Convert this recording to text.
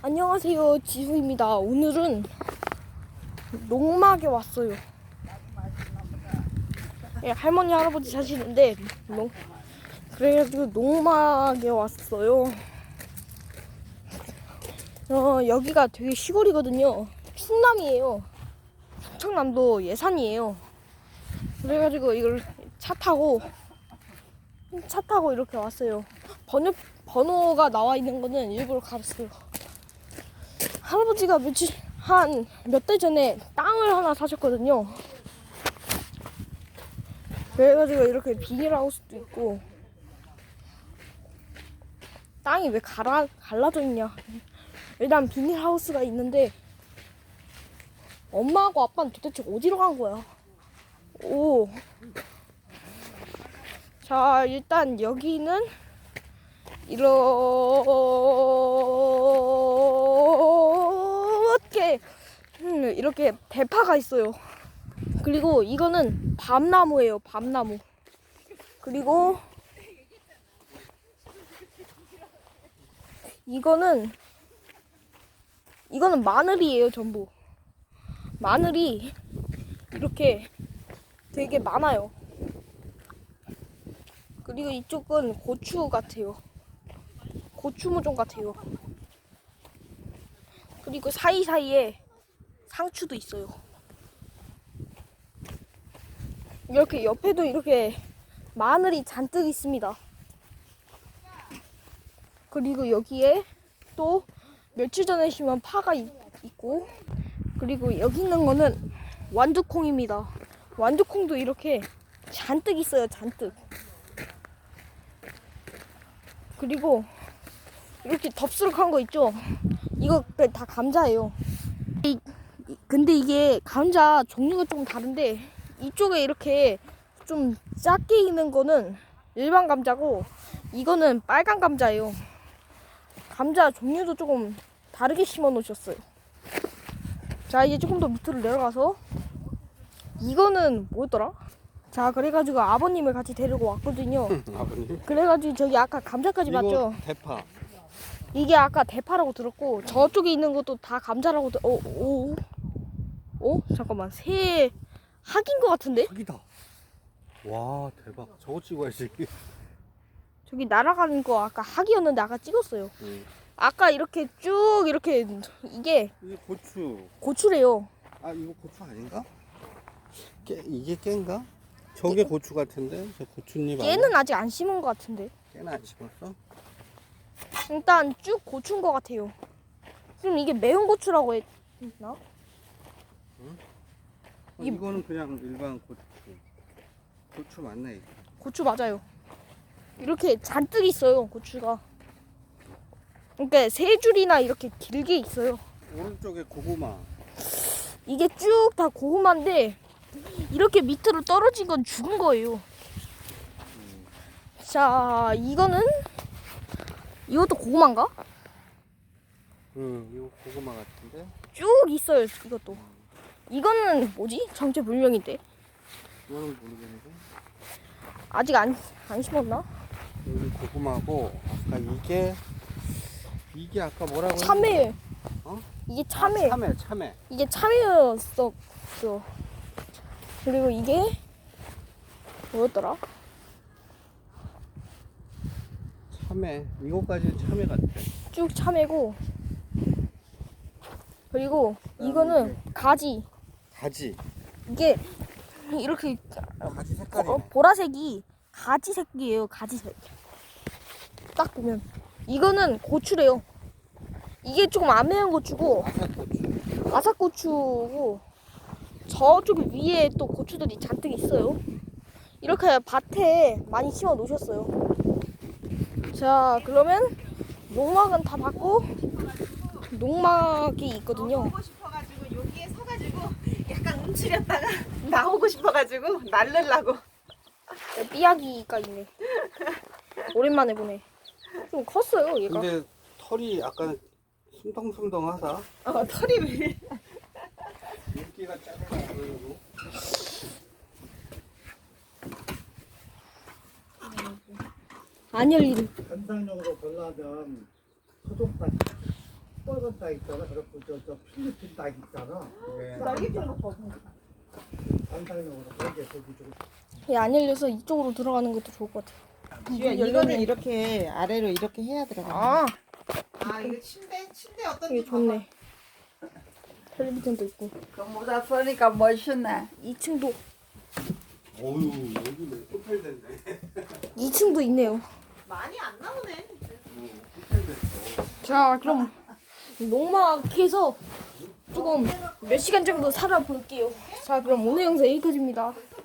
안녕하세요 지수입니다. 오늘은 농막에 왔어요. 예, 할머니 할아버지 사시는데 농 그래가지고 농막에 왔어요. 어 여기가 되게 시골이거든요. 충남이에요. 충청남도 예산이에요. 그래가지고 이걸 차 타고 차 타고 이렇게 왔어요. 번호 번호가 나와 있는 거는 일부러 갔어요 할아버지가 며칠 한 몇 달 전에 땅을 하나 사셨거든요. 그래가지고 이렇게 비닐하우스도 있고 땅이 왜 갈아, 갈라져 있냐 일단 비닐하우스가 있는데 엄마하고 아빠는 도대체 어디로 간 거야 오. 자 일단 여기는 이렇 음, 이렇게 대파가 있어요. 그리고 이거는 밤나무예요. 밤나무. 그리고 이거는 이거는 마늘이에요. 전부. 마늘이 이렇게 되게 많아요. 그리고 이쪽은 고추 같아요. 고추 모종 같아요. 그리고 사이사이에 상추도 있어요. 이렇게 옆에도 이렇게 마늘이 잔뜩 있습니다. 그리고 여기에 또 며칠 전에 심은 파가 있, 있고 그리고 여기 있는 거는 완두콩입니다. 완두콩도 이렇게 잔뜩 있어요. 잔뜩. 그리고 이렇게 덥수룩한 거 있죠? 이거 다 감자예요. 근데 이게 감자 종류가 조금 다른데 이쪽에 이렇게 좀 작게 있는 거는 일반 감자고 이거는 빨간 감자예요. 감자 종류도 조금 다르게 심어 놓으셨어요. 자 이제 조금 더 밑으로 내려가서 이거는 뭐였더라? 자 그래가지고 아버님을 같이 데리고 왔거든요. 아버님. 그래가지고 저기 아까 감자까지 맞죠? 대파. 이게 아까 대파라고 들었고 저쪽에 있는 것도 다 감자라고 들. 어, 오, 오, 잠깐만 새 학인 것 같은데? 닭이다. 와 대박. 저거 찍어야지. 저기 날아가는 거 아까 학이었는데 아까 찍었어요. 응. 아까 이렇게 쭉 이렇게 이게 이게 고추. 고추래요. 아 이거 고추 아닌가? 깨 이게 깨인가? 저게 고추 같은데 저 고추잎 아니야? 아직 안 심은 것 같은데. 깨는 안 심었어? 일단 쭉 고추인 것 같아요. 지금 이게 매운 고추라고 했나? 어, 이게- 이거는 그냥 일반 고추. 고추 맞네. 이거. 고추 맞아요. 이렇게 잔뜩 있어요 고추가. 그러니까 세 줄이나 이렇게 길게 있어요. 오른쪽에 고구마. 이게 쭉 다 고구마인데 이렇게 밑으로 떨어진 건 죽은 거예요. 자, 이거는 이것도 고구마인가? 응 이거 고구마 같은데. 쭉 있어요. 이것도. 이거는 뭐지? 정체 불명인데 이거는 모르겠는데. 아직 안 안 심었나? 여기 고구마고 아까 이게 이게 아까 뭐라고? 참외. 어? 이게 아, 참외. 참외 참외. 이게 참외였어. 그리고 이게 뭐였더라? 참외. 이거까지 참외 같아. 쭉 참외고 그리고 이거는 가지. 가지. 이게 이렇게 가지 색깔이. 어, 보라색이 가지색이에요. 가지색. 딱 보면 이거는 고추래요. 이게 조금 안 매운 고추고 아삭고추. 아삭고추고 저쪽 위에 또 고추들이 잔뜩 있어요. 이렇게 밭에 많이 심어 놓으셨어요. 자, 그러면 농막은 다 봤고 농막이 있거든요. 보고 싶어가지고 여기에 서가지고 움츠렸다가 나오고 싶어가지고 날르려고 삐약이가 있네. 오랜만에 보네. 좀 컸어요, 얘가. 근데 털이 약간 숨덩숨덩하다. 어, 털이 왜 윤기가 짜증나 보이고. 안 열리는. 현상용으로 별나면 토종밭 빨간 딱 있잖아. 그래갖고 저, 저 필리핀 딱 있잖아. 네. 날개 핀 거. 안상용으로 거기에 저기 저기 이안 열려서 이쪽으로 들어가는 것도 좋을 것 같아요. 지우야 이거는 이렇게 아래로 이렇게 해야 들어가. 아, 아 이거 침대 침대 어떤 이게 좋네. 텔레비전도 있고. 그 모자 쓰니까 멋있네. 2층도, 어유 여기는 호텔 됐네. 2층도 있네요. 많이 안 나오네. 호텔 됐어. 자, 그럼 농막해서 조금 몇 시간 정도 살아볼게요. 자, 그럼 오늘 영상 여기까지입니다.